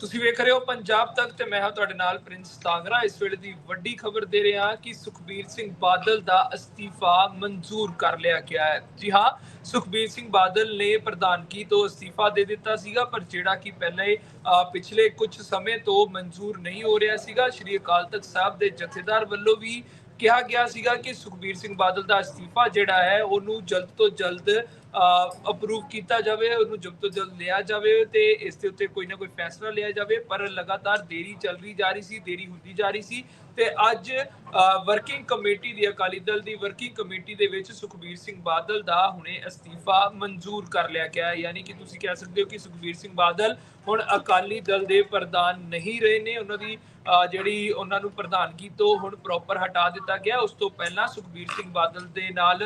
ਤੁਸੀਂ ਵੇਖ ਰਹੇ ਹੋ ਪੰਜਾਬ ਤੱਕ ਤੇ ਮੈਂ ਹਾਂ ਤੁਹਾਡੇ ਨਾਲ ਪ੍ਰਿੰਸ ਤਾਂਗਰਾ। ਇਸ ਵੇਲੇ ਦੀ ਵੱਡੀ ਖਬਰ ਦੇ ਰਿਹਾ ਕਿ ਸੁਖਬੀਰ ਸਿੰਘ ਬਾਦਲ ਦਾ ਅਸਤੀਫਾ ਮਨਜ਼ੂਰ ਕਰ ਲਿਆ ਗਿਆ ਹੈ। ਜੀ ਹਾਂ, ਸੁਖਬੀਰ ਸਿੰਘ ਬਾਦਲ ਨੇ ਪ੍ਰਧਾਨਗੀ ਤੋਂ ਅਸਤੀਫਾ ਦੇ ਦਿੱਤਾ ਸੀਗਾ, ਪਰ ਜਿਹੜਾ ਕਿ ਪਹਿਲੇ ਪਿਛਲੇ ਕੁਝ ਸਮੇਂ ਤੋਂ ਮਨਜ਼ੂਰ ਨਹੀਂ ਹੋ ਰਿਹਾ ਸੀਗਾ। ਸ਼੍ਰੀ ਅਕਾਲ ਤਖਤ ਸਾਹਿਬ ਦੇ ਜਥੇਦਾਰ ਵੱਲੋਂ ਵੀ ਕਿਹਾ ਗਿਆ ਸੀਗਾ ਕਿ ਸੁਖਬੀਰ ਸਿੰਘ ਬਾਦਲ ਦਾ ਅਸਤੀਫਾ ਜਿਹੜਾ ਹੈ, ਉਹਨੂੰ ਜਲਦ ਤੋਂ ਜਲਦ ਅਪਰੂਵ ਕੀਤਾ ਜਾਵੇ, ਉਹਨੂੰ ਜਲਦ ਤੋਂ ਜਲਦ ਲਿਆ ਜਾਵੇ ਤੇ ਇਸ ਦੇ ਉੱਤੇ ਕੋਈ ਨਾ ਕੋਈ ਫੈਸਲਾ ਲਿਆ ਜਾਵੇ। ਪਰ ਲਗਾਤਾਰ ਦੇਰੀ ਚੱਲ ਰਹੀ ਜਾ ਰਹੀ ਸੀ, ਦੇਰੀ ਹੁੰਦੀ ਜਾ ਰਹੀ ਸੀ ਤੇ ਅੱਜ ਵਰਕਿੰਗ ਕਮੇਟੀ ਦੀ, ਅਕਾਲੀ ਦਲ ਦੀ ਵਰਕਿੰਗ ਕਮੇਟੀ ਦੇ ਵਿੱਚ ਸੁਖਬੀਰ ਸਿੰਘ ਬਾਦਲ ਦਾ ਹੁਣੇ ਅਸਤੀਫਾ ਮਨਜ਼ੂਰ ਕਰ ਲਿਆ ਗਿਆ ਹੈ। ਯਾਨੀ ਕਿ ਤੁਸੀਂ ਕਹਿ ਸਕਦੇ ਹੋ ਕਿ ਸੁਖਬੀਰ ਸਿੰਘ ਬਾਦਲ ਹੁਣ ਅਕਾਲੀ ਦਲ ਦੇ ਪ੍ਰਧਾਨ ਨਹੀਂ ਰਹੇ ਨੇ, ਉਹਨਾਂ ਦੀ ਜਿਹੜੀ ਉਹਨਾਂ ਨੂੰ ਪ੍ਰਧਾਨਗੀ ਤੋਂ ਹੁਣ ਪ੍ਰੋਪਰ ਹਟਾ ਦਿੱਤਾ ਗਿਆ, ਉਸ ਤੋਂ ਪਹਿਲਾਂ ਸੁਖਬੀਰ ਸਿੰਘ ਬਾਦਲ ਦੇ ਨਾਲ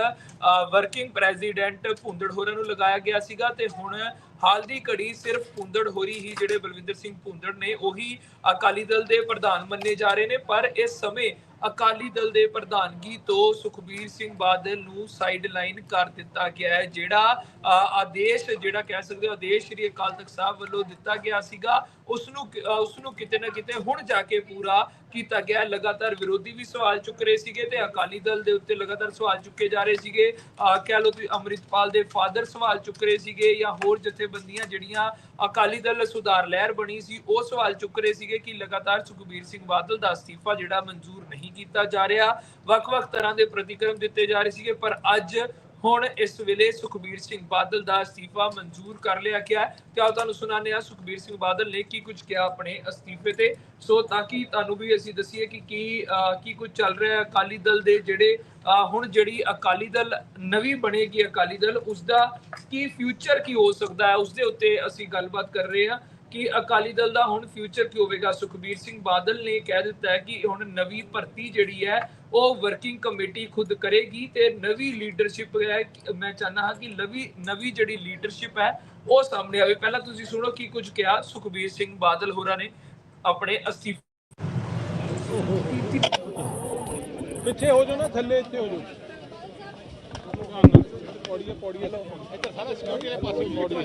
ਵਰਕਿੰਗ ਪ੍ਰੈਜ਼ੀਡੈਂਟ ਭੁੰਦੜ ਹੋਰਾਂ ਨੂੰ ਲਗਾਇਆ ਗਿਆ ਸੀਗਾ ਤੇ ਹੁਣ ਹਾਲ ਦੀ ਘੜੀ ਸਿਰਫ ਭੁੰਦੜ ਹੋਰੀ ਹੀ ਜਿਹੜੇ ਬਲਵਿੰਦਰ ਸਿੰਘ ਭੁੰਦੜ ਨੇ, ਉਹੀ ਅਕਾਲੀ ਦਲ ਦੇ ਪ੍ਰਧਾਨ ਮੰਨੇ ਜਾ ਰਹੇ ਨੇ, ਪਰ ਇਸ ਸਮੇਂ ਅਕਾਲੀ ਦਲ ਦੇ ਪ੍ਰਧਾਨਗੀ ਤੋਂ ਸੁਖਬੀਰ ਸਿੰਘ ਬਾਦਲ ਨੂੰ ਸਾਈਡ ਲਾਈਨ ਕਰ ਦਿੱਤਾ ਗਿਆ ਹੈ, ਜਿਹੜਾ ਆਦੇਸ਼, ਜਿਹੜਾ ਕਹਿ ਸਕਦੇ ਹੋ ਆਦੇਸ਼ ਸ੍ਰੀ ਅਕਾਲ ਤਖਤ ਸਾਹਿਬ ਵੱਲੋਂ ਦਿੱਤਾ ਗਿਆ ਸੀਗਾ ਉਸ ਨੂੰ ਉਸ ਨੂੰ ਕਿਤੇ ਨਾ ਕਿਤੇ ਹੁਣ ਜਾ ਕੇ ਪੂਰਾ ਕੀਤਾ ਗਿਆ। ਲਗਾਤਾਰ ਵਿਰੋਧੀ ਵੀ ਸਵਾਲ ਚੁੱਕ ਰਹੇ ਸੀਗੇ ਤੇ ਅਕਾਲੀ ਦਲ ਦੇ ਉੱਤੇ ਲਗਾਤਾਰ ਸਵਾਲ ਚੁੱਕੇ ਜਾ ਰਹੇ ਸੀਗੇ। ਕਹਿ ਲਓ ਤੁਸੀਂ ਅੰਮ੍ਰਿਤਪਾਲ ਦੇ ਫਾਦਰ ਸਵਾਲ ਚੁੱਕ ਰਹੇ ਸੀਗੇ ਜਾਂ ਹੋਰ ਜਥੇਬੰਦੀਆਂ ਜਿਹੜੀਆਂ ਅਕਾਲੀ ਦਲ ਸੁਧਾਰ ਲਹਿਰ ਬਣੀ ਸੀ, ਉਹ ਸਵਾਲ ਚੁੱਕ ਰਹੇ ਸੀਗੇ ਕਿ ਲਗਾਤਾਰ ਸੁਖਬੀਰ ਸਿੰਘ ਬਾਦਲ ਦਾ ਅਸਤੀਫਾ ਜਿਹੜਾ ਮਨਜ਼ੂਰ ਨਹੀਂ ਕੀਤਾ ਜਾ ਰਿਹਾ। ਵੱਖ-ਵੱਖ ਤਰ੍ਹਾਂ ਦੇ ਪ੍ਰਤੀਕਰਮ ਦਿੱਤੇ ਜਾ ਰਹੇ ਸੀਗੇ, ਪਰ ਅੱਜ ਹੁਣ ਇਸ ਵੇਲੇ ਸੁਖਬੀਰ ਸਿੰਘ ਬਾਦਲ ਦਾ ਅਸਤੀਫਾ ਮਨਜ਼ੂਰ ਕਰ ਲਿਆ ਗਿਆ ਹੈ। ਤੇ ਆਓ ਤੁਹਾਨੂੰ ਸੁਣਾਉਂਦੇ ਹਾਂ ਸੁਖਬੀਰ ਸਿੰਘ ਬਾਦਲ ਨੇ ਕੀ ਕੁਝ ਕਿਹਾ ਆਪਣੇ ਅਸਤੀਫੇ ਤੇ ਸੋ ਤਾਂ ਕਿ ਤੁਹਾਨੂੰ ਵੀ ਅਸੀਂ ਦਸੀਏ ਕਿ ਕੀ ਕੀ ਕੁਝ ਚੱਲ ਰਿਹਾ ਹੈ ਅਕਾਲੀ ਦਲ ਦੇ ਜਿਹੜੇ ਹੁਣ ਜਿਹੜੀ ਅਕਾਲੀ ਦਲ ਨਵੀਂ ਬਣੇਗੀ ਅਕਾਲੀ ਦਲ ਉਸ ਦਾ ਕੀ ਫਿਊਚਰ ਕੀ ਹੋ ਸਕਦਾ ਹੈ ਉਸ ਦੇ ਉੱਤੇ ਅਸੀਂ ਗੱਲਬਾਤ ਕਰ ਰਹੇ ਹਾਂ ਕਿ ਅਕਾਲੀ ਦਲ ਦਾ ਹੁਣ ਫਿਊਚਰ ਕੀ ਹੋਵੇਗਾ ਸੁਖਬੀਰ ਸਿੰਘ ਬਾਦਲ ਨੇ ਕਹਿ ਦਿੱਤਾ ਹੈ ਕਿ ਹੁਣ ਨਵੀਂ ਭਰਤੀ ਜਿਹੜੀ ਹੈ ਉਹ ਵਰਕਿੰਗ ਕਮੇਟੀ ਖੁਦ ਕਰੇਗੀ ਤੇ ਨਵੀਂ ਲੀਡਰਸ਼ਿਪ ਹੈ ਮੈਂ ਚਾਹੁੰਦਾ ਹਾਂ ਕਿ ਨਵੀਂ ਨਵੀਂ ਜਿਹੜੀ ਲੀਡਰਸ਼ਿਪ ਹੈ ਉਹ ਸਾਹਮਣੇ ਆਵੇ। ਪਹਿਲਾਂ ਤੁਸੀਂ ਸੁਣੋ ਕੀ ਕੁਝ ਕਿਹਾ ਸੁਖਬੀਰ ਸਿੰਘ ਬਾਦਲ ਹੋਰਾਂ ਨੇ ਆਪਣੇ ਅਸਤੀਫੇ ਪਿੱਛੇ ਹੋ ਜਾਓ ਨਾ, ਥੱਲੇ ਇੱਥੇ ਹੋ ਜਾਓ। ਪੌੜੀਆਂ ਪੌੜੀਆਂ। ਲਓ ਇੱਧਰ ਸਾਰਾ ਸਿਕਿਉਰਿਟੀ ਵਾਲੇ ਪਾਸੇ ਪੌੜੀਆਂ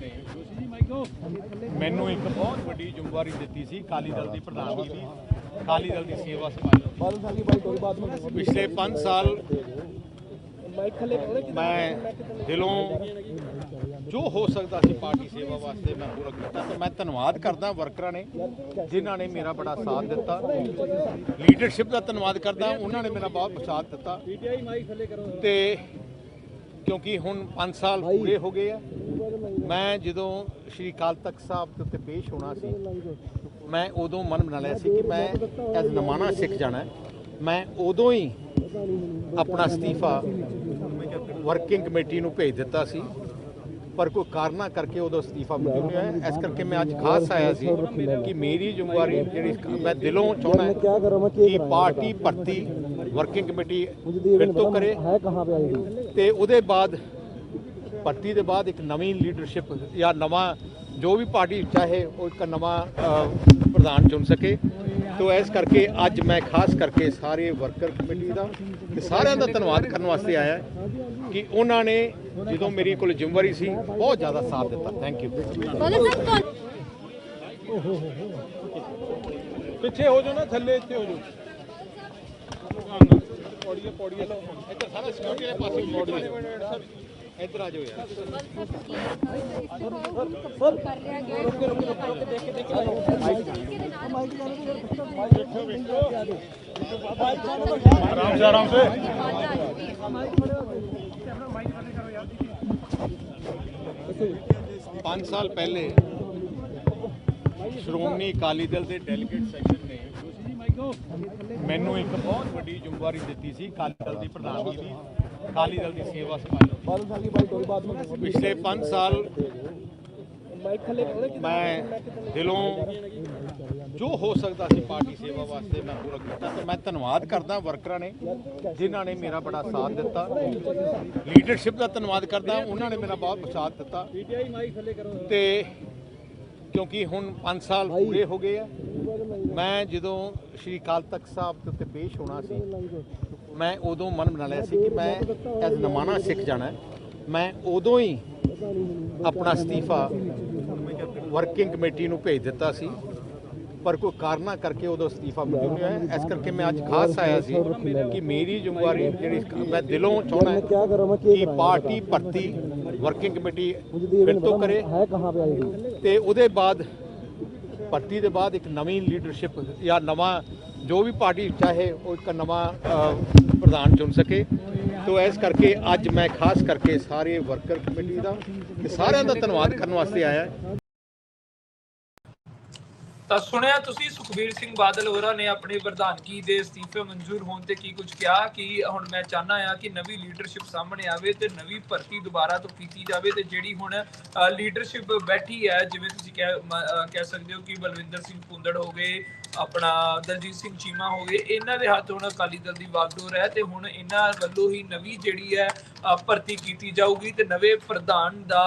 ਮੈਨੂੰ ਇੱਕ ਬਹੁਤ ਵੱਡੀ ਜ਼ਿੰਮੇਵਾਰੀ ਦਿੱਤੀ ਸੀ ਅਕਾਲੀ ਦਲ ਦੀ ਪ੍ਰਧਾਨਗੀ ਦੀ ਅਕਾਲੀ ਦਲ ਦੀ ਸੇਵਾ ਸੰਭਾਲਣ ਪਿਛਲੇ 5 ਸਾਲ ਮੈਂ ਦਿਲੋਂ ਜੋ ਹੋ ਸਕਦਾ ਸੀ ਪਾਰਟੀ ਸੇਵਾ ਵਾਸਤੇ ਮੈਂ ਪੂਰਾ ਕੀਤਾ ਤੇ ਮੈਂ ਧੰਨਵਾਦ ਕਰਦਾ ਵਰਕਰਾਂ ਨੇ ਜਿਨ੍ਹਾਂ ਨੇ ਮੇਰਾ ਬੜਾ ਸਾਥ ਦਿੱਤਾ। ਲੀਡਰਸ਼ਿਪ ਦਾ ਧੰਨਵਾਦ ਕਰਦਾ ਉਹਨਾਂ ਨੇ ਮੇਰਾ ਬਹੁਤ ਸਾਥ ਦਿੱਤਾ। ਤੇ ਕਿਉਂਕਿ ਹੁਣ 5 ਸਾਲ ਪੂਰੇ ਹੋ ਗਏ ਆ ਮੈਂ ਜਦੋਂ ਸ਼੍ਰੀ ਕਾਲ ਤਖਤ ਸਾਹਿਬ ਦੇ ਉੱਤੇ ਪੇਸ਼ ਹੋਣਾ ਸੀ, ਮੈਂ ਉਦੋਂ ਮਨ ਬਣਾ ਲਿਆ ਸੀ ਕਿ ਮੈਂ ਐਜ਼ ਨਮਾਣਾ ਸਿੱਖ ਜਾਣਾ ਮੈਂ ਉਦੋਂ ਹੀ ਆਪਣਾ ਅਸਤੀਫਾ ਵਰਕਿੰਗ ਕਮੇਟੀ ਨੂੰ ਭੇਜ ਦਿੱਤਾ ਸੀ, ਪਰ ਕੋਈ ਕਾਰਨਾ ਕਰਕੇ ਉਦੋਂ ਅਸਤੀਫਾ ਨਹੀਂ ਹੋਇਆ। ਇਸ ਕਰਕੇ ਮੈਂ ਅੱਜ ਖਾਸ ਆਇਆ ਸੀ ਕਿ ਮੇਰੀ ਜ਼ਿੰਮੇਵਾਰੀ ਜਿਹੜੀ ਮੈਂ ਦਿਲੋਂ ਚਾਹੁੰਦਾ ਕਿ ਪਾਰਟੀ ਭਰਤੀ ਵਰਕਿੰਗ ਕਮੇਟੀ ਫਿਰ ਤੋਂ ਕਰੇ। ਤੇ ਉਹਦੇ ਬਾਅਦ ਭਰਤੀ ਦੇ ਬਾਅਦ ਇੱਕ ਨਵੀਂ ਲੀਡਰਸ਼ਿਪ ਜਾਂ ਨਵਾਂ ਜੋ ਵੀ ਪਾਰਟੀ ਚਾਹੇ ਉਹ ਇੱਕ ਨਵਾਂ ਪ੍ਰਧਾਨ ਚੁਣ ਸਕੇ। ਤੋ ਇਸ ਕਰਕੇ ਅੱਜ ਮੈਂ ਖਾਸ ਕਰਕੇ ਸਾਰੇ ਵਰਕਰ ਕਮੇਟੀ ਦਾ ਤੇ ਸਾਰਿਆਂ ਦਾ ਧੰਨਵਾਦ ਕਰਨ ਵਾਸਤੇ ਆਇਆ ਕਿ ਉਹਨਾਂ ਨੇ ਜਦੋਂ ਮੇਰੀ ਕੋਲ ਜ਼ਿੰਮੇਵਾਰੀ ਸੀ ਬਹੁਤ ਜ਼ਿਆਦਾ ਸਾਥ ਦਿੱਤਾ। ਥੈਂਕ ਯੂ ਪਿੱਛੇ ਹੋ ਜਾਓ ਨਾ ਥੱਲੇ ਇੱਥੇ ਹੋ ਜਾਓ। ਪੌੜੀਆਂ ਪੌੜੀਆਂ ਲਓ। ਇੱਧਰ ਸਾਰਾ ਸਿਕਿਉਰਿਟੀ ਵਾਲੇ ਪਾਸੇ। ਪੌੜੀਆਂ ਇੱਧਰ ਆ ਜਾਓ ਯਾਰ ਆਰਾਮ ਸੇ ਆਰਾਮ ਸੇ 5 ਸਾਲ ਪਹਿਲੇ ਸ਼੍ਰੋਮਣੀ ਅਕਾਲੀ ਦਲ ਦੇ ਡੈਲੀਗੇਟ ਸੈਸ਼ਨ ਨੇ ਮੈਨੂੰ ਇੱਕ ਬਹੁਤ ਵੱਡੀ ਜ਼ਿੰਮੇਵਾਰੀ ਦਿੱਤੀ ਸੀ ਅਕਾਲੀ ਦਲ ਦੀ ਪ੍ਰਧਾਨਗੀ ਦੀ ਅਕਾਲੀ ਦਲ ਦੀ ਸੇਵਾ ਸੰਭਾਲਣ ਪਿਛਲੇ 5 ਸਾਲ ਮੈਂ ਦਿਲੋਂ ਜੋ ਹੋ ਸਕਦਾ ਸੀ ਪਾਰਟੀ ਸੇਵਾ ਵਾਸਤੇ ਮੈਂ ਪੂਰਾ ਕੀਤਾ ਤੇ ਮੈਂ ਧੰਨਵਾਦ ਕਰਦਾ ਵਰਕਰਾਂ ਨੇ ਜਿਨ੍ਹਾਂ ਨੇ ਮੇਰਾ ਬੜਾ ਸਾਥ ਦਿੱਤਾ। ਲੀਡਰਸ਼ਿਪ ਦਾ ਧੰਨਵਾਦ ਕਰਦਾ ਉਹਨਾਂ ਨੇ ਮੇਰਾ ਬਹੁਤ ਸਾਥ ਦਿੱਤਾ। ਤੇ ਕਿਉਂਕਿ ਹੁਣ 5 ਸਾਲ ਪੂਰੇ ਹੋ ਗਏ ਆ। ਮੈਂ ਜਦੋਂ ਸ਼੍ਰੀ ਕਾਲ ਤਖਤ ਸਾਹਿਬ ਦੇ ਉੱਤੇ ਪੇਸ਼ ਹੋਣਾ ਸੀ ਮੈਂ ਉਦੋਂ ਮਨ ਬਣਾ ਲਿਆ ਸੀ ਕਿ ਮੈਂ ਐਜ਼ ਨਮਾਣਾ ਸਿੱਖ ਜਾਣਾ ਮੈਂ ਉਦੋਂ ਹੀ ਆਪਣਾ ਅਸਤੀਫਾ ਵਰਕਿੰਗ ਕਮੇਟੀ ਨੂੰ ਭੇਜ ਦਿੱਤਾ ਸੀ ਪਰ ਕੋਈ ਕਾਰਨਾ ਕਰਕੇ ਉਦੋਂ ਅਸਤੀਫਾ ਮੰਗਿਆ ਹੋਇਆ। ਇਸ ਕਰਕੇ ਮੈਂ ਅੱਜ ਖਾਸ ਆਇਆ ਸੀ ਕਿ ਮੇਰੀ ਜ਼ਿੰਮੇਵਾਰੀ ਜਿਹੜੀ ਮੈਂ ਦਿਲੋਂ ਚਾਹਣਾ ਕਿ ਪਾਰਟੀ ਭਰਤੀ ਵਰਕਿੰਗ ਕਮੇਟੀ ਫਿਰ ਤੋਂ ਕਰੇ ਤੇ ਉਹਦੇ ਬਾਅਦ ਭਰਤੀ ਦੇ ਬਾਅਦ ਇੱਕ ਨਵੀਂ ਲੀਡਰਸ਼ਿਪ ਜਾਂ ਨਵਾਂ ਜੋ ਵੀ ਪਾਰਟੀ ਚਾਹੇ ਉਹ ਇੱਕ ਨਵਾਂ ਪ੍ਰਧਾਨ ਚੁਣ ਸਕੇ। ਤੋ ਇਸ ਕਰਕੇ ਅੱਜ ਮੈਂ ਖਾਸ ਕਰਕੇ ਸਾਰੇ ਵਰਕਰ ਕਮੇਟੀ ਦਾ ਤੇ ਸਾਰਿਆਂ ਦਾ ਧੰਨਵਾਦ ਕਰਨ ਵਾਸਤੇ ਆਇਆ। ਤਾਂ ਸੁਣਿਆ ਤੁਸੀਂ ਸੁਖਬੀਰ ਸਿੰਘ ਬਾਦਲ ਹੋਰਾਂ ਨੇ ਆਪਣੀ ਪ੍ਰਧਾਨਗੀ ਦੇ ਅਸਤੀਫੇ ਮਨਜ਼ੂਰ ਹੋਣ ਤੇ ਕੀ ਕੁਝ ਕਿਹਾ? ਕਿ ਹੁਣ ਮੈਂ ਚਾਹਨਾ ਆ ਕਿ ਨਵੀਂ ਲੀਡਰਸ਼ਿਪ ਸਾਹਮਣੇ ਆਵੇ ਤੇ ਨਵੀਂ ਭਰਤੀ ਦੁਬਾਰਾ ਤੋਂ ਕੀਤੀ ਜਾਵੇ ਤੇ ਜਿਹੜੀ ਹੁਣ ਲੀਡਰਸ਼ਿਪ ਬੈਠੀ ਹੈ, ਜਿਵੇਂ ਤੁਸੀਂ ਕਹਿ, ਮ- ਸਕਦੇ ਹੋ ਕਿ ਬਲਵਿੰਦਰ ਸਿੰਘ ਪੁੰਦੜ ਹੋ ਗਏ, ਆਪਣਾ ਦਲਜੀਤ ਸਿੰਘ ਚੀਮਾ ਹੋ ਗਏ, ਇਹਨਾਂ ਦੇ ਹੱਥ ਹੁਣ ਅਕਾਲੀ ਦਲ ਦੀ ਵਾਗਡੋਰ ਹੈ ਤੇ ਹੁਣ ਇਹਨਾਂ ਵੱਲੋਂ ਹੀ ਨਵੀਂ ਜਿਹੜੀ ਹੈ ਭਰਤੀ ਕੀਤੀ ਜਾਊਗੀ ਤੇ ਨਵੇਂ ਪ੍ਰਧਾਨ ਦਾ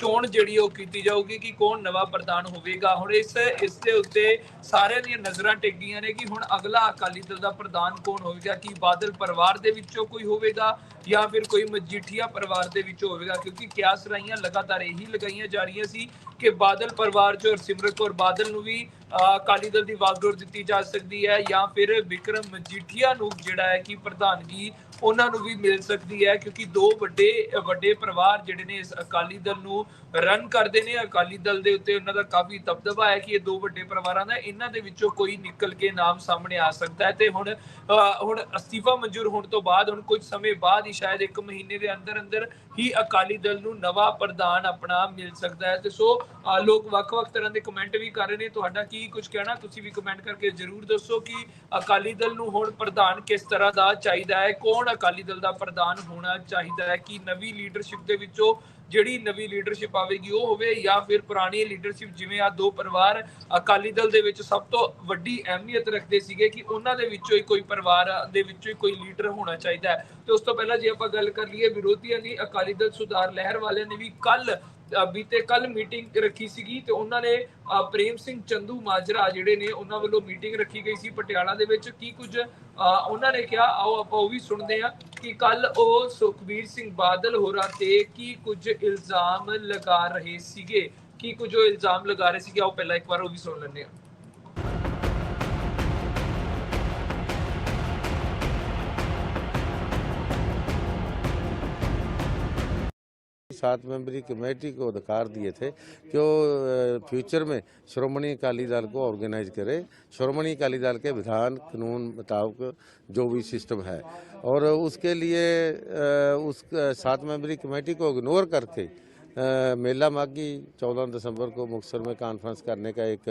ਚੋਣ ਜਿਹੜੀ ਉਹ ਕੀਤੀ ਜਾਊਗੀ ਕਿ ਕੌਣ ਨਵਾਂ ਪ੍ਰਧਾਨ ਹੋਵੇਗਾ। ਹੁਣ ਇਸ ਇਸ ਦੇ ਉੱਤੇ ਸਾਰਿਆਂ ਦੀਆਂ ਨਜ਼ਰਾਂ ਟਿਕੀਆਂ ਨੇ ਕਿ ਹੁਣ ਅਗਲਾ ਅਕਾਲੀ ਦਲ ਦਾ ਪ੍ਰਧਾਨ ਕੌਣ ਹੋਵੇਗਾ ਕਿ ਬਾਦਲ ਪਰਿਵਾਰ ਦੇ ਵਿੱਚੋਂ ਕੋਈ ਹੋਵੇਗਾ ਜਾਂ ਫਿਰ ਕੋਈ ਮਜੀਠੀਆ ਪਰਿਵਾਰ ਦੇ ਵਿੱਚੋਂ ਹੋਵੇਗਾ ਕਿਉਂਕਿ ਕਿਆਸ ਰਾਈਆਂ ਲਗਾਤਾਰ ਇਹੀ ਲਗਾਈਆਂ ਜਾ ਰਹੀਆਂ ਸੀ ਕਿ ਬਾਦਲ ਪਰਿਵਾਰ ਚੋਂ ਸਿਮਰਤ ਕੌਰ ਬਾਦਲ ਨੂੰ ਵੀ ਅਹ, ਅਕਾਲੀ ਦਲ ਦੀ ਵਾਗਡੋਰ ਦਿੱਤੀ ਜਾ ਸਕਦੀ ਹੈ ਜਾਂ ਫਿਰ ਵਿਕਰਮ ਮਜੀਠੀਆ ਨੂੰ ਜਿਹੜਾ ਹੈ ਕਿ ਪ੍ਰਧਾਨਗੀ ਉਹਨਾਂ ਨੂੰ ਵੀ ਮਿਲ ਸਕਦੀ ਹੈ, ਕਿਉਂਕਿ ਦੋ ਵੱਡੇ ਵੱਡੇ ਪਰਿਵਾਰ ਜਿਹੜੇ ਨੇ ਇਸ ਅਕਾਲੀ ਦਲ ਨੂੰ ਰਨ ਕਰਦੇ ਨੇ, ਅਕਾਲੀ ਦਲ ਦੇ ਉੱਤੇ ਉਹਨਾਂ ਦਾ ਕਾਫੀ ਦਬਦਬਾ ਹੈ ਕਿ ਇਹ ਦੋ ਵੱਡੇ ਪਰਿਵਾਰਾਂ ਦਾ, ਇਹਨਾਂ ਦੇ ਵਿੱਚੋਂ ਕੋਈ ਨਿਕਲ ਕੇ ਨਾਮ ਸਾਹਮਣੇ ਆ ਸਕਦਾ ਹੈ। ਤੇ ਹੁਣ ਹੁਣ ਅਸਤੀਫਾ ਮਨਜ਼ੂਰ ਹੋਣ ਤੋਂ ਬਾਅਦ, ਹੁਣ ਕੁਝ ਸਮੇਂ ਬਾਅਦ ਹੀ ਸ਼ਾਇਦ 1 ਮਹੀਨੇ ਦੇ ਅੰਦਰ ਅੰਦਰ ਹੀ ਅਕਾਲੀ ਦਲ ਨੂੰ ਨਵਾਂ ਪ੍ਰਧਾਨ ਆਪਣਾ ਮਿਲ ਸਕਦਾ ਹੈ। ਤੇ ਸੋ ਲੋਕ ਵੱਖ-ਵੱਖ ਤਰ੍ਹਾਂ ਦੇ ਕਮੈਂਟ ਵੀ ਕਰ ਰਹੇ ਨੇ। ਤੁਹਾਡਾ ਕੀ ਕੁਝ ਕਹਿਣਾ? ਤੁਸੀਂ ਵੀ ਕਮੈਂਟ ਕਰਕੇ ਜਰੂਰ ਦੱਸੋ ਕਿ ਅਕਾਲੀ ਦਲ ਨੂੰ ਹੁਣ ਪ੍ਰਧਾਨ ਕਿਸ ਤਰ੍ਹਾਂ ਦਾ ਚਾਹੀਦਾ ਹੈ? ਕੌਣ ਅਕਾਲੀ ਦਲ ਦਾ ਪ੍ਰਧਾਨ ਹੋਣਾ ਚਾਹੀਦਾ ਹੈ ਕਿ ਨਵੀਂ ਲੀਡਰਸ਼ਿਪ ਦੇ ਵਿੱਚੋਂ ਜਿਹੜੀ ਨਵੀਂ ਲੀਡਰਸ਼ਿਪ ਆਵੇਗੀ ਉਹ ਹੋਵੇ ਜਾਂ ਫਿਰ ਪੁਰਾਣੀ ਲੀਡਰਸ਼ਿਪ ਜਿਵੇਂ ਆ ਦੋ ਪਰਿਵਾਰ ਅਕਾਲੀ ਦਲ ਦੇ ਵਿੱਚ ਸਭ ਤੋਂ ਵੱਡੀ ਅਹਿਮੀਅਤ ਰੱਖਦੇ ਸੀਗੇ ਕਿ ਉਹਨਾਂ ਦੇ ਵਿੱਚੋਂ ਹੀ ਕੋਈ ਪਰਿਵਾਰ ਦੇ ਵਿੱਚੋਂ ਹੀ ਕੋਈ ਲੀਡਰ ਹੋਣਾ ਚਾਹੀਦਾ ਹੈ। ਤੇ ਉਸ ਤੋਂ ਪਹਿਲਾਂ ਜੇ ਆਪਾਂ ਗੱਲ ਕਰ ਲਈਏ ਵਿਰੋਧੀਆਂ ਦੀ, ਅਕਾਲੀ ਦਲ ਸੁਧਾਰ ਲਹਿਰ ਵਾਲਿਆਂ ਨੇ ਵੀ ਕੱਲ ਬੀਤੇ ਕੱਲ ਮੀਟਿੰਗ ਰੱਖੀ ਸੀਗੀ ਤੇ ਉਹਨਾਂ ਨੇ ਪ੍ਰੇਮ ਸਿੰਘ ਚੰਦੂ ਮਾਜਰਾ ਜਿਹੜੇ ਨੇ, ਉਹਨਾਂ ਵੱਲੋਂ ਮੀਟਿੰਗ ਰੱਖੀ ਗਈ ਸੀ ਪਟਿਆਲਾ ਦੇ ਵਿੱਚ। ਕੀ ਕੁਝ ਉਹਨਾਂ ਨੇ ਕਿਹਾ, ਆਓ ਆਪਾਂ ਉਹ ਵੀ ਸੁਣਦੇ ਹਾਂ ਕਿ ਕੱਲ ਉਹ ਸੁਖਬੀਰ ਸਿੰਘ ਬਾਦਲ ਹੋਰਾਂ ਤੇ ਕੀ ਕੁਝ ਇਲਜ਼ਾਮ ਲਗਾ ਰਹੇ ਸੀਗੇ। ਕੀ ਕੁਝ ਉਹ ਇਲਜ਼ਾਮ ਲਗਾ ਰਹੇ ਸੀਗੇ? ਆਓ ਪਹਿਲਾਂ ਇੱਕ ਵਾਰ ਉਹ ਵੀ ਸੁਣ ਲੈਂਦੇ ਹਾਂ। सात मेंबरी कमेटी को अधिकार दिए थे कि वो फ्यूचर में श्रोमणी अकाली दल को ऑर्गेनाइज करे। श्रोमणी अकाली दल के विधान, कानून मुताबिक जो भी सिस्टम है। और उसके लिए उस सात मेंबरी कमेटी को इग्नोर करके मेला माघी 14 दिसंबर को मुक्तसर में कॉन्फ्रेंस करने का एक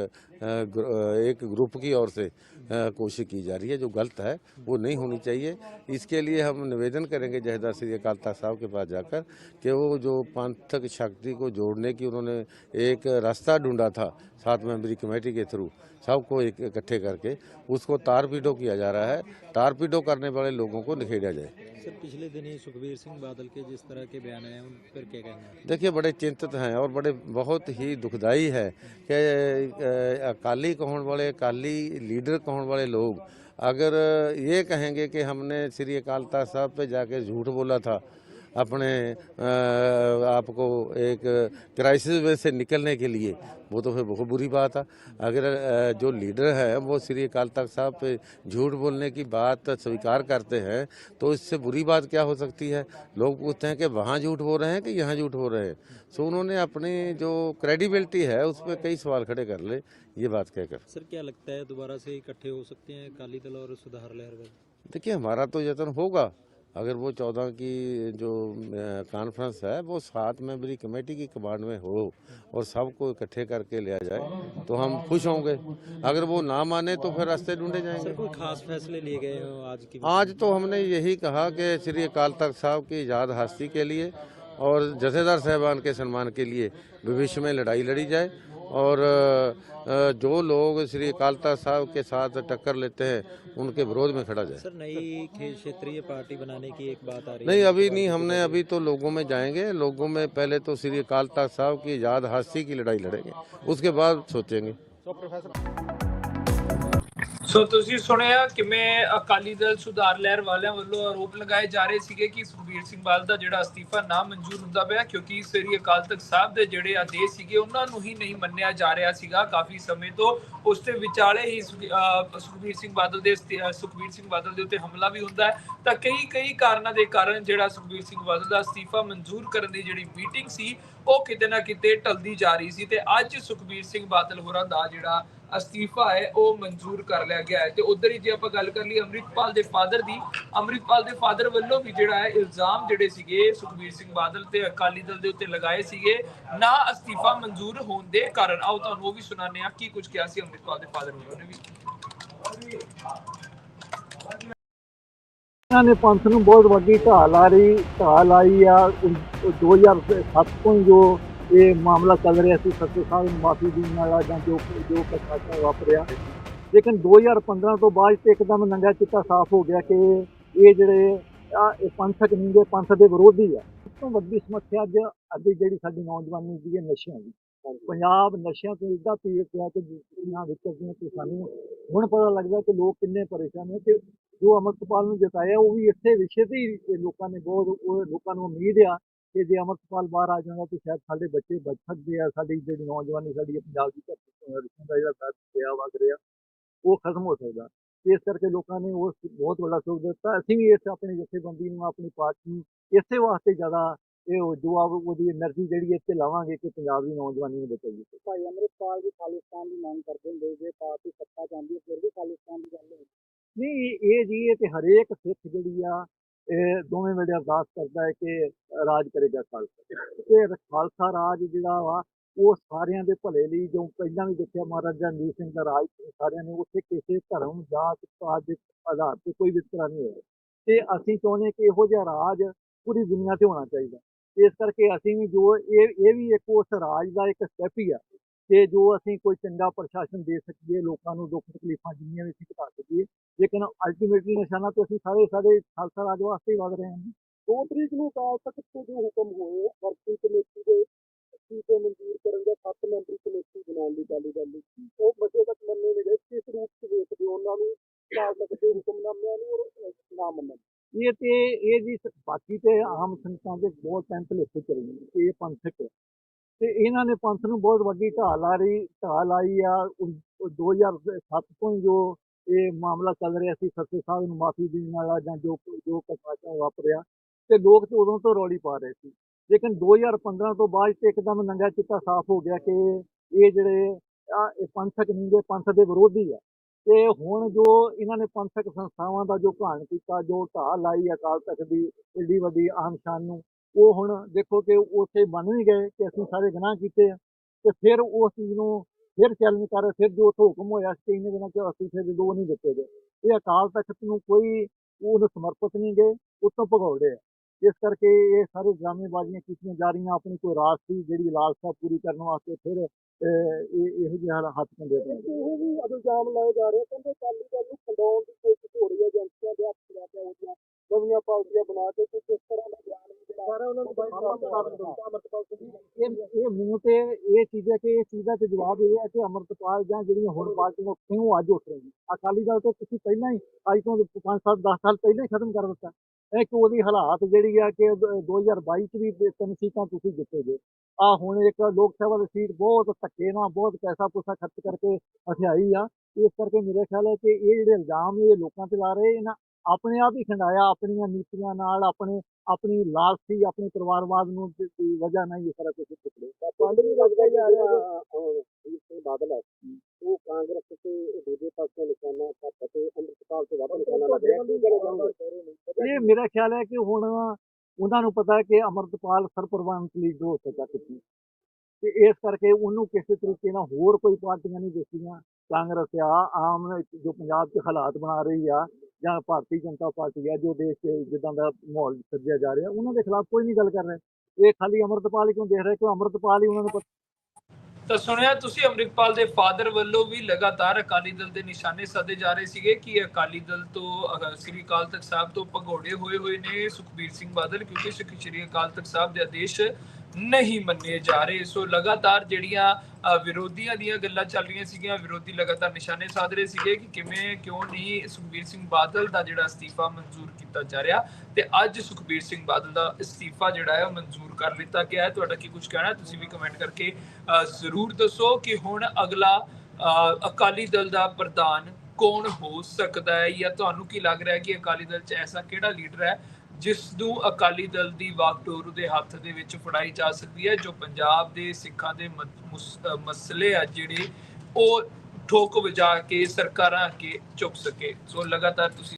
एक ग्रुप की ओर से कोशिश की जा रही है। जो गलत है, वो नहीं होनी चाहिए। इसके लिए हम निवेदन करेंगे जहदार श्री अकालता साहब के पास जाकर कि वो जो पंथक शक्ति को जोड़ने की उन्होंने एक रास्ता ढूंढा था सात मेंबरी कमेटी के थ्रू सबको एक इकट्ठे करके उसको तार पीडो किया जा रहा है। तार पीडो करने वाले लोगों को निखेरा जाए। सर पिछले दिन ही सुखबीर सिंह बादल के जिस तरह के बयान आए उन पर क्या कहना है? देखिए बड़े चिंतित हैं और बड़े बहुत ही दुखदाई है कि अकाली कहने वाले अकाली लीडर कहने वाले लोग अगर ये कहेंगे कि हमने श्री अकाल तख्त साहब पे जाके झूठ बोला था अपने अ, आपको एक क्राइसिस में से निकलने के लिए। वो तो फिर बहुत बुरी बात है। अगर जो लीडर है वो श्री अकाल तख्त साहब पे झूठ बोलने की बात स्वीकार करते हैं तो इससे बुरी बात क्या हो सकती है? लोग पूछते हैं कि वहाँ झूठ बोल रहे हैं कि यहाँ झूठ बोल रहे हैं? सो उन्होंने अपनी जो क्रेडिबिलिटी है उस पर कई सवाल खड़े कर ले। ये बात कहकर। सर क्या लगता है दोबारा से इकट्ठे हो सकते हैं अकाली दल और सुधार लहर देखिए हमारा तो यत्न होगा। अगर वो चौदह की जो कॉन्फ्रेंस है वो सात मेंबरी कमेटी की कमांड में हो और सबको इकट्ठे करके लिया जाए तो हम खुश होंगे। अगर वो ना माने तो फिर रास्ते ढूंढे जाएँगे। कोई खास फैसले लिए गए हो आज की आज तो हमने यही कहा कि श्री अकाल तख्त साहब की याद हस्ती के लिए और जथेदार साहबान के सम्मान के लिए भविष्य में लड़ाई लड़ी जाए और जो लोग श्री अकालता साहब के साथ टक्कर लेते हैं उनके विरोध में खड़ा जाए। सर नई क्षेत्रीय पार्टी बनाने की एक बात आ रही नहीं अभी नहीं हमने अभी तो लोगों में जाएँगे। लोगों में पहले तो श्री अकालता साहब की याद हादसी की लड़ाई लड़ेंगे उसके बाद सोचेंगे। तो प्रोफेसर। ਸੋ ਤੁਸੀਂ ਸੁਣਿਆ ਕਿਵੇਂ ਅਕਾਲੀ ਦਲ ਸੁਧਾਰ ਲਹਿਰ ਵਾਲਿਆਂ ਵੱਲੋਂ ਆਰੋਪ ਲਗਾਏ ਜਾ ਰਹੇ ਸੀਗੇ ਕਿ ਸੁਖਬੀਰ ਸਿੰਘ ਬਾਦਲ ਦਾ ਜਿਹੜਾ ਅਸਤੀਫਾ ਨਾ ਮਨਜ਼ੂਰ ਹੁੰਦਾ ਪਿਆ, ਕਿਉਂਕਿ ਸ੍ਰੀ ਅਕਾਲ ਤਖਤ ਸਾਹਿਬ ਦੇ ਜਿਹੜੇ ਆਦੇਸ਼ ਸੀਗੇ, ਉਹਨਾਂ ਨੂੰ ਹੀ ਨਹੀਂ ਮੰਨਿਆ ਜਾ ਰਿਹਾ ਸੀਗਾ ਕਾਫੀ ਸਮੇਂ ਤੋਂ। ਉਸ ਦੇ ਵਿਚਾਲੇ ਹੀ ਸੁਖਬੀਰ ਸਿੰਘ ਬਾਦਲ ਦੇ ਸੁਖਬੀਰ ਸਿੰਘ ਬਾਦਲ ਦੇ ਉੱਤੇ ਹਮਲਾ ਵੀ ਹੁੰਦਾ ਹੈ। ਤਾਂ ਕਈ ਕਈ ਕਾਰਨਾਂ ਦੇ ਕਾਰਨ ਜਿਹੜਾ ਸੁਖਬੀਰ ਸਿੰਘ ਬਾਦਲ ਦਾ ਅਸਤੀਫਾ ਮਨਜ਼ੂਰ ਕਰਨ ਦੀ ਜਿਹੜੀ ਮੀਟਿੰਗ ਸੀ ਉਹ ਕਿਤੇ ਨਾ ਕਿਤੇ ਟਲਦੀ ਜਾ ਰਹੀ ਸੀ ਤੇ ਅੱਜ ਸੁਖਬੀਰ ਸਿੰਘ ਬਾਦਲ ਹੋਰਾਂ ਦਾ ਜਿਹੜਾ ਅਸਤੀਫਾ ਹੈ, ਉਹ ਮਨਜ਼ੂਰ ਕਰ ਲਿਆ ਗਿਆ ਹੈ। ਤੇ ਉਧਰ ਹੀ ਜੇ ਆਪਾਂ ਗੱਲ ਕਰ ਲਈ ਅੰਮ੍ਰਿਤਪਾਲ ਦੇ ਫਾਦਰ ਦੀ, ਅੰਮ੍ਰਿਤਪਾਲ ਦੇ ਫਾਦਰ ਵੱਲੋਂ ਵੀ ਜਿਹੜਾ ਹੈ ਇਲਜ਼ਾਮ ਜਿਹੜੇ ਸੀਗੇ ਸੁਖਬੀਰ ਸਿੰਘ ਬਾਦਲ ਤੇ ਅਕਾਲੀ ਦਲ ਦੇ ਉੱਤੇ ਲਗਾਏ ਸੀਗੇ, ਨਾ ਅਸਤੀਫਾ ਮਨਜ਼ੂਰ ਹੋਣ ਦੇ ਕਾਰਨ। ਆਓ ਤੁਹਾਨੂੰ ਉਹ ਵੀ ਸੁਣਾਉਂਦੇ ਆ ਕੀ ਕੁਝ ਕਿਹਾ ਸੀ ਅੰਮ੍ਰਿਤਪਾਲ ਦੇ ਫਾਦਰ ਨੇ ਵੀ। ਇਹਨਾਂ ਨੇ ਪੰਥ ਨੂੰ ਬਹੁਤ ਵੱਡੀ ਢਾਲ ਆ ਰਹੀ ਢਾਲ ਆਈ ਆ। ਉਨ- 2007 ਤੋਂ ਹੀ ਜੋ ਇਹ ਮਾਮਲਾ ਚੱਲ ਰਿਹਾ ਸੀ, ਸੱਚੇ ਸਾਹਿਬ ਨੂੰ ਮਾਫੀ ਦੇਣ ਵਾਲਾ ਜਾਂ ਜੋ ਜੋ ਪ੍ਰਸ਼ਾਸਨ ਵਾਪਰਿਆ। ਲੇਕਿਨ 2015 ਤੋਂ ਬਾਅਦ ਤੇ ਇੱਕਦਮ ਨੰਗਾ ਚਿੱਟਾ ਸਾਫ਼ ਹੋ ਗਿਆ ਕਿ ਇਹ ਜਿਹੜੇ ਆ, ਇਹ ਪੰਥਕ ਨਹੀਂ ਗੇ ਪੰਥ ਦੇ ਵਿਰੋਧੀ ਆ। ਸਭ ਤੋਂ ਵੱਡੀ ਸਮੱਸਿਆ ਅੱਜ ਅੱਜ ਜਿਹੜੀ ਸਾਡੀ ਨੌਜਵਾਨੀ ਦੀ ਹੈ ਨਸ਼ਿਆਂ ਦੀ। ਪੰਜਾਬ ਨਸ਼ਿਆਂ ਤੋਂ ਇੱਦਾਂ ਪੀੜਤ ਹੈ ਕਿ ਦੁਨੀਆਂ ਵਿੱਚ ਜਿਵੇਂ ਕਿ ਸਾਨੂੰ ਹੁਣ ਪਤਾ ਲੱਗਦਾ ਕਿ ਲੋਕ ਕਿੰਨੇ ਪਰੇਸ਼ਾਨ ਨੇ ਤੇ ਜੋ ਅਮਰਤਪਾਲ ਨੂੰ ਜਤਾਇਆ, ਉਹ ਵੀ ਇੱਥੇ ਵਿਸ਼ੇ ਤੇ ਹੀ ਲੋਕਾਂ ਨੇ ਬਹੁਤ, ਉਹ ਲੋਕਾਂ ਨੂੰ ਉਮੀਦ ਆ ਕਿ ਜੇ ਅਮਰਤਪਾਲ ਬਾਹਰ ਆ ਜਾਂਦਾ ਤਾਂ ਸ਼ਾਇਦ ਸਾਡੇ ਬੱਚੇ ਬਚ ਸਕਦੇ ਆ, ਸਾਡੀ ਜਿਹੜੀ ਨੌਜਵਾਨੀ, ਸਾਡੀ ਪੰਜਾਬ ਦੀ ਧਰਤੀ ਦਾ ਜਿਹੜਾ ਸਾਥ ਪਿਆ ਵਗ ਰਿਹਾ, ਉਹ ਖਤਮ ਹੋ ਸਕਦਾ। ਇਸ ਕਰਕੇ ਲੋਕਾਂ ਨੇ ਉਹ ਬਹੁਤ ਵੱਡਾ ਸੋਚ ਦਿੱਤਾ। ਅਸੀਂ ਵੀ ਇਸ ਆਪਣੀ ਜਥੇਬੰਦੀ ਨੂੰ, ਆਪਣੀ ਪਾਰਟੀ ਇਸੇ ਵਾਸਤੇ ਜ਼ਿਆਦਾ ਇਹ ਜੋ ਆ, ਉਹਦੀ એનર્ਜੀ ਜਿਹੜੀ ਇੱਥੇ ਲਾਵਾਂਗੇ ਕਿ ਪੰਜਾਬ ਦੀ ਨੌਜਵਾਨੀ ਨੂੰ ਬਚਾਈਏ ਭਾਈ ਅਮਰਿਤਪਾਲ ਵੀ ਖਾਲਿਸਤਾਨ ਦੀ ਮੰਗ ਕਰਦੇ ਹੁੰਦੇ ਜੇ ਪਾਰਟੀ ਸੱਤਾ ਚਾਹੁੰਦੀ ਹੈ, ਫਿਰ ਵੀ ਖਾਲਿਸਤਾਨ ਦੀ ਗੱਲ ਹੋਈ ਨਹੀਂ, ਇਹ ਜੀ, ਇਹ ਤੇ ਹਰੇਕ ਸਿੱਖ ਜਿਹੜੀ ਆ, ਇਹ ਦੋਵੇਂ ਵੇਲੇ ਅਰਦਾਸ ਕਰਦਾ ਹੈ ਕਿ ਰਾਜ ਕਰੇਗਾ ਖਾਲਸਾ। ਤੇ ਖਾਲਸਾ ਰਾਜ ਜਿਹੜਾ ਵਾ, ਉਹ ਸਾਰਿਆਂ ਦੇ ਭਲੇ ਲਈ, ਜੋ ਪਹਿਲਾਂ ਵੀ ਦੇਖਿਆ ਮਹਾਰਾਜਾ ਰਣਜੀਤ ਸਿੰਘ ਦਾ ਰਾਜ ਸਾਰਿਆਂ ਨੇ ਉੱਥੇ ਕਿਸੇ ਧਰਮ, ਜਾਤ, ਪਾਤ ਦੇ ਆਧਾਰ ਤੇ ਕੋਈ ਵਿਤਕਰਾ ਨਹੀਂ ਹੋਇਆ। ਤੇ ਅਸੀਂ ਚਾਹੁੰਦੇ ਕਿ ਇਹੋ ਜਿਹਾ ਰਾਜ ਪੂਰੀ ਦੁਨੀਆ ਤੇ ਹੋਣਾ ਚਾਹੀਦਾ। ਇਸ ਕਰਕੇ ਅਸੀਂ ਵੀ ਜੋ, ਇਹ ਇਹ ਵੀ ਇੱਕ ਉਸ ਰਾਜ ਦਾ ਇੱਕ ਸਟੈਪ ਹੀ ਆ। ਕਿ ਜੋ ਅਸੀਂ ਕੋਈ ਚੰਗਾ ਪ੍ਰਸ਼ਾਸਨ ਦੇ ਸਕੀਏ, ਲੋਕਾਂ ਨੂੰ ਦੁੱਖ ਤਕਲੀਫਾਂ ਜਿੰਨੀਆਂ ਵੀ ਅਸੀਂ ਘਟਾ ਸਕੀਏ, ਲੇਕਿਨ ਅਲਟੀਮੇਟਲੀ ਨਿਸ਼ਾਨਾ ਤੋਂ ਅਸੀਂ ਸਾਰੇ ਸਾਰੇ ਖਾਲਸਾ ਰਾਜ ਵਾਸਤੇ ਹੀ ਵਧ ਰਹੇ ਹਾਂ ਦੋ ਤਰੀਕ ਨੂੰ ਅਕਾਲ ਤਖਤ ਤੋਂ ਜੋ ਹੁਕਮ ਹੋਏ, ਵਰਕਿੰਗ ਕਮੇਟੀ ਦੇ ਸੀਟੇ ਮਨਜ਼ੂਰ ਕਰਨ ਦਾ ਸੱਤ ਮੈਂਬਰੀ ਕਮੇਟੀ ਬਣਾਉਣ ਦੀ ਗੱਲ ਗੱਲ ਸੀ। ਉਹ ਮਤੇ ਤੱਕ ਮੰਨੇ ਨਹੀਂ ਗਏ, ਕਿਸ ਰੂਪ ਚ ਵੇਖਦੇ ਉਹਨਾਂ ਨੂੰ ਅਕਾਲ ਤਖਤ ਦੇ ਹੁਕਮਨਾਮਿਆਂ ਨੂੰ ਔਰ ਨਾ ਮੰਨਣ। ਇਹ ਤੇ, ਇਹ ਜੀ ਬਾਕੀ ਤੇ ਆਮ ਸੰਗਤਾਂ ਦੇ ਬਹੁਤ ਟਾਈਮ ਭੁਲੇਖੇ ਚੱਲ ਗਏ ਨੇ। ਇਹ ਪੰਥਕ ਤੇ ਇਹਨਾਂ ਨੇ ਪੰਥ ਨੂੰ ਬਹੁਤ ਵੱਡੀ ਢਾਲ ਆ ਰਹੀ ਢਾਲ ਆਈ ਆ। ਉਨ- ਉਹ 2007 ਤੋਂ ਹੀ ਜੋ ਇਹ ਮਾਮਲਾ ਚੱਲ ਰਿਹਾ ਸੀ ਸੱਚੇ ਸਾਹਿਬ ਨੂੰ ਮਾਫੀ ਦੇਣ ਵਾਲਾ ਜਾਂ ਜੋ ਜੋ ਪ੍ਰਸ਼ਾਸਨ ਵਾਪਰਿਆ ਤੇ ਲੋਕ ਤੇ ਉਦੋਂ ਤੋਂ ਰੌਲੀ ਪਾ ਰਹੇ ਸੀ। ਲੇਕਿਨ 2015 ਤੋਂ ਬਾਅਦ ਤੇ ਇੱਕਦਮ ਨੰਗਾ ਚਿੱਟਾ ਸਾਫ਼ ਹੋ ਗਿਆ ਕਿ ਇਹ ਜਿਹੜੇ ਇਹ ਪੰਥਕ ਨਹੀਂ ਪੰਥ ਦੇ ਵਿਰੋਧੀ ਆ। ਤੇ ਹੁਣ ਜੋ ਇਹਨਾਂ ਨੇ ਪੰਥਕ ਸੰਸਥਾਵਾਂ ਦਾ ਜੋ ਘਾਣ ਕੀਤਾ, ਜੋ ਢਾਹ ਲਾਈ ਅਕਾਲ ਤਖਤ ਦੀ, ਏਡੀ ਵੱਡੀ ਆਮ ਸ਼ਾਨ ਨੂੰ ਉਹ ਹੁਣ ਦੇਖੋ ਕਿ ਉੱਥੇ ਮੰਨ ਵੀ ਗਏ ਕਿ ਅਸੀਂ ਸਾਰੇ ਗੁਨਾਹ ਕੀਤੇ ਆ ਤੇ ਫਿਰ ਉਸ ਚੀਜ਼ ਨੂੰ ਫਿਰ ਚੈਲੰਜ ਕਰ ਫਿਰ ਜੋ ਉੱਥੇ ਹੁਕਮ ਹੋਇਆ ਸੀ ਇਹਨੇ ਦਿਨਾਂ ਚ ਅਸੀਂ ਫਿਰ ਦੋ ਨਹੀਂ ਦਿੱਤੇ ਗਏ। ਇਹ ਅਕਾਲ ਤਖਤ ਨੂੰ ਕੋਈ ਉਹਨੂੰ ਸਮਰਪਿਤ ਨਹੀਂ ਗਏ, ਉੱਤੋਂ ਭਗੌੜੇ ਆ। ਇਸ ਕਰਕੇ ਇਹ ਸਾਰੇ ਡਰਾਮੇਬਾਜ਼ੀਆਂ ਕੀਤੀਆਂ ਜਾ ਰਹੀਆਂ, ਆਪਣੀ ਕੋਈ ਰਾਸ ਸੀ ਜਿਹੜੀ ਲਾਲਸਾ ਪੂਰੀ ਕਰਨ ਵਾਸਤੇ ਫਿਰ ਇਹ ਇਹੋ ਜਿਹਾ ਹੱਥ ਕੰਦੇ ਪਏ ਇਹ ਵੀ ਇਲਜ਼ਾਮ ਲਾਏ ਜਾ ਰਹੇ ਕਹਿੰਦੇ ਅਕਾਲੀ ਦਲ ਨੂੰ ਖੰਡਾਉਣ ਦੀ ਕੋਸ਼ਿਸ਼ ਹੋ ਰਹੀ ਹੈ ਏਜੰਸੀਆਂ ਦੇ ਹੱਥ ਲਿਆ ਕੇ ਉਹਦੀਆਂ ਨਵੀਆਂ ਪਾਰਟੀਆਂ ਬਣਾ ਕੇ ਕੁਝ ਇਸ ਤਰ੍ਹਾਂ ਦਾ ਬਿਆਨ ਸਾਰਾ ਉਹਨਾਂ ਨੂੰ ਇਹ ਇਹ ਮੈਨੂੰ ਤੇ ਇਹ ਚੀਜ਼ ਕਿ ਇਹ ਚੀਜ਼ ਤੇ ਜਵਾਬ ਇਹ ਹੈ ਕਿ ਅਮਰਤਪਾਲ ਜਾਂ ਜਿਹੜੀਆਂ ਹੁਣ ਪਾਰਟੀਆਂ ਉਹ ਅੱਜ ਉੱਠ ਰਹੀਆਂ ਅਕਾਲੀ ਦਲ ਤੇ ਤੁਸੀਂ ਪਹਿਲਾਂ ਹੀ ਅੱਜ ਤੋਂ 5 7 10 ਸਾਲ ਪਹਿਲਾਂ ਹੀ ਖਤਮ ਕਰ ਦਿੱਤਾ। ਇਹ ਕਿ ਉਹਦੀ ਹਾਲਾਤ ਜਿਹੜੀ ਆ ਕਿ ਦ- 2022 ਚ ਵੀ ਤਿੰਨ ਸੀਟਾਂ ਤੁਸੀਂ ਜਿੱਤੇ ਜੇ। ਆ ਹੁਣ ਇੱਕ ਲੋਕ ਸਭਾ ਦੀ ਸੀਟ ਬਹੁਤ ਧੱਕੇ ਨਾਲ ਬਹੁਤ ਪੈਸਾ ਪੂਸਾ ਖਰਚ ਕਰਕੇ ਹਥਿਆਈ ਆ। ਇਸ ਕਰਕੇ ਮੇਰੇ ਖਿਆਲ ਹੈ ਕਿ ਇਹ ਜਿਹੜੇ ਇਲਜ਼ਾਮ ਇਹ ਲੋਕਾਂ ਤੇ ਲਾ ਰਹੇ ਇਹਨਾਂ ਆਪਣੇ ਆਪ ਹੀ ਖੰਡਾਇਆ ਆਪਣੀਆਂ ਨੀਤੀਆਂ ਨਾਲ ਆਪਣੇ ਆਪਣੀ ਲਾਲਸੀ ਆਪਣੇ ਪਰਿਵਾਰਵਾਦ ਨੂੰ ਦੀ ਵਜ੍ਹਾ ਨਾਲ ਹੀ ਇਹ ਸਾਰਾ ਕੁਝ ਟੁਕੜੇ ਪੰਡ ਵੀ ਲੱਗਦਾ ਜਾ ਰਿਹਾ ਇਹ ਬਾਦਲ ਹੈ। ਉਹ ਕਾਂਗਰਸ ਤੇ ਦੂਜੇ ਪਾਸੇ ਨਿਸ਼ਾਨਾ ਸੱਤ ਤੇ ਅੰਮ੍ਰਿਤਪਾਲ ਤੇ ਵਾਪਸ ਨਿਸ਼ਾਨਾ ਲੱਗਿਆ ਇਹ ਮੇਰਾ ਖਿਆਲ ਹੈ ਕਿ ਹੁਣ ਉਹਨਾਂ ਨੂੰ ਪਤਾ ਹੈ ਕਿ ਅਮਰਤਪਾਲ ਸਰਪ੍ਰਵਾਨਤ ਲੀਡਰ ਹੋ ਸਕਦਾ ਕਿਤੇ ਤੇ ਇਸ ਕਰਕੇ ਉਹਨੂੰ ਕਿਸੇ ਤਰੀਕੇ ਨਾਲ ਹੋਰ ਕੋਈ ਪਾਰਟੀਆਂ ਨਹੀਂ ਦਿਸਦੀਆਂ ਕਾਂਗਰਸ ਆ ਆਮ ਜੋ ਪੰਜਾਬ 'ਚ ਹਾਲਾਤ ਬਣਾ ਰਹੀ ਆ ਜਾਂ ਭਾਰਤੀ ਜਨਤਾ ਪਾਰਟੀ ਆ ਜੋ ਦੇਸ਼ 'ਚ ਜਿੱਦਾਂ ਦਾ ਮਾਹੌਲ ਸਿਰਜਿਆ ਜਾ ਰਿਹਾ, ਉਹਨਾਂ ਦੇ ਖਿਲਾਫ ਕੋਈ ਨਹੀਂ ਗੱਲ ਕਰ ਰਿਹਾ। ਇਹ ਖਾਲੀ ਅਮਰਤਪਾਲ ਕਿਉਂ ਦੇਖ ਰਿਹਾ? ਕਿ ਅਮਰਤਪਾਲ ਹੀ ਉਹਨਾਂ ਨੂੰ ਤਾਂ ਸੁਣਿਆ ਤੁਸੀਂ, ਅੰਮ੍ਰਿਤਪਾਲ ਦੇ ਫਾਦਰ ਵੱਲੋਂ ਵੀ ਲਗਾਤਾਰ ਅਕਾਲੀ ਦਲ ਦੇ ਨਿਸ਼ਾਨੇ ਸਾਦੇ ਜਾ ਰਹੇ ਸੀਗੇ ਕਿ ਅਕਾਲੀ ਦਲ ਤੋਂ ਸ੍ਰੀ ਅਕਾਲ ਤਖਤ ਸਾਹਿਬ ਤੋਂ ਭਗੌੜੇ ਹੋਏ ਹੋਏ ਨੇ ਸੁਖਬੀਰ ਸਿੰਘ ਬਾਦਲ, ਕਿਉਂਕਿ ਸ੍ਰੀ ਅਕਾਲ ਤਖਤ ਸਾਹਿਬ ਦੇ ਆਦੇਸ਼ ਨਹੀਂ ਮੰਨੇ ਜਾ ਰਹੇ ਸੋ ਲਗਾਤਾਰ ਜਿਹੜੀਆਂ ਵਿਰੋਧੀਆਂ ਦੀਆਂ ਗੱਲਾਂ ਚੱਲ ਰਹੀਆਂ ਸੀਗੀਆਂ ਵਿਰੋਧੀ ਲਗਾਤਾਰ ਨਿਸ਼ਾਨੇ ਸਾਧ ਰਹੇ ਸੀਗੇ ਕਿ ਕਿਵੇਂ ਕਿਉਂ ਨਹੀਂ ਸੁਖਬੀਰ ਸਿੰਘ ਬਾਦਲ ਦਾ ਜਿਹੜਾ ਅਸਤੀਫਾ ਮਨਜ਼ੂਰ ਕੀਤਾ ਜਾ ਰਿਹਾ ਤੇ ਅੱਜ ਸੁਖਬੀਰ ਸਿੰਘ ਬਾਦਲ ਦਾ ਅਸਤੀਫਾ ਜਿਹੜਾ ਹੈ ਉਹ ਮਨਜ਼ੂਰ ਕਰ ਲਿੱਤਾ ਗਿਆ ਹੈ। ਤੁਹਾਡਾ ਕੀ ਕੁਝ ਕਹਿਣਾ ਤੁਸੀਂ ਵੀ ਕਮੈਂਟ ਕਰਕੇ ਅਹ, ਜ਼ਰੂਰ ਦੱਸੋ ਕਿ ਹੁਣ ਅਗਲਾ ਅਹ, ਅਕਾਲੀ ਦਲ ਦਾ ਪ੍ਰਧਾਨ ਕੌਣ ਹੋ ਸਕਦਾ ਹੈ ਜਾਂ ਤੁਹਾਨੂੰ ਕੀ ਲੱਗ ਰਿਹਾ ਹੈ ਕਿ ਅਕਾਲੀ ਦਲ 'ਚ ਐਸਾ ਕਿਹੜਾ ਲੀਡਰ ਹੈ ਜਿਸ ਨੂੰ ਅਕਾਲੀ ਦਲ ਦੀ ਵਾਕਡੋਰ ਦੇ ਹੱਥ ਦੇ ਵਿੱਚ ਫੜਾਈ ਜਾ ਸਕਦੀ ਹੈ, ਜੋ ਪੰਜਾਬ ਦੇ ਸਿੱਖਾਂ ਦੇ ਮਸਲੇ ਆ ਜਿਹੜੇ ਉਹ ਠੋਕ ਵਜਾ ਕੇ ਸਰਕਾਰਾਂ ਅੱਗੇ ਚੁੱਕ ਸਕੇ। ਸੋ ਲਗਾਤਾਰ ਤੁਸੀਂ